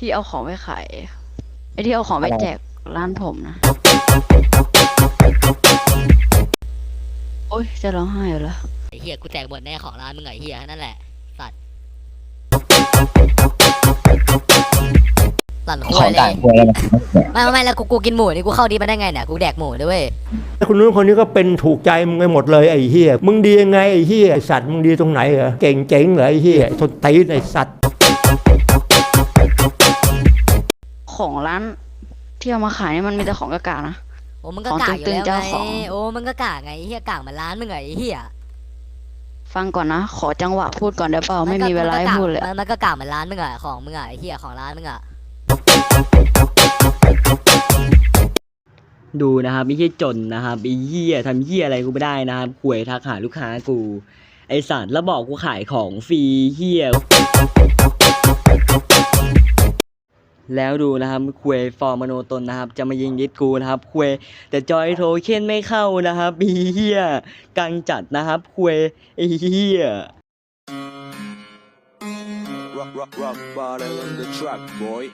ที่เอาของไปขายไอ้ที่เอาของไปแจกร้านผมนะ โอ๊ยจะร้องไห้อยู่แล้วไอ้เฮียกูแจกหมดแน่ของร้านมึงไงไอ้เฮียนั่นแหละสัตว์สั่นขคุอยงเลต่างยควยแล้วนะไม่ไม่ไม่แล้วกูกูกินหมูนี่กูเข้าดีมาได้ไงเนี่ยกูแดกหมูด้วยเวยคนนู้นคนนี้ก็เป็นถูกใจมึงไปหมดเลยไอ้เฮียมึงดียังไงไอ้เฮียไอ้สัตว์มึงดีตรงไหนเหรอ เก่งเจ๋งเหรอไอ้เฮียทนตีนไอ้สัตว์ ของร้านที่เอามาขายนี่มันมีแต่ของกากานะ โอ้มึงก็ของกากอยู่ตึงแล้วๆเจ้าไงของโอ้มึงก็กากไงไอ้เฮียกากเหมือนร้านมึงไงไอ้เฮียฟังก่อนนะ ขอจังหวะพูดก่อนได้เปล่าไม่มีเวลาให้พูดเลยมันมันก็กากเหมือนร้านมึงอะของมึงอะไอ้เฮียของร้านมึงอะดูนะครับไอ้เหี้ยจนนะครับไอ้เหี้ยทำเหี้ยอะไรกูไม่ได้นะครับหวยทักหาลูกค้ากู ไอสัตว์แล้วบอกกูขายของฟรีเหี้ย แล้วดูนะครับควยฟอร์มโนตนนะครับ จะมายิงยิดกูนะครับควยแต่จอยโทเค็นไม่เข้านะครับไอ้เหี้ยกังจัดนะครับควยไอ้เหี้ย Rock, rock, rock bottom on the track, boy.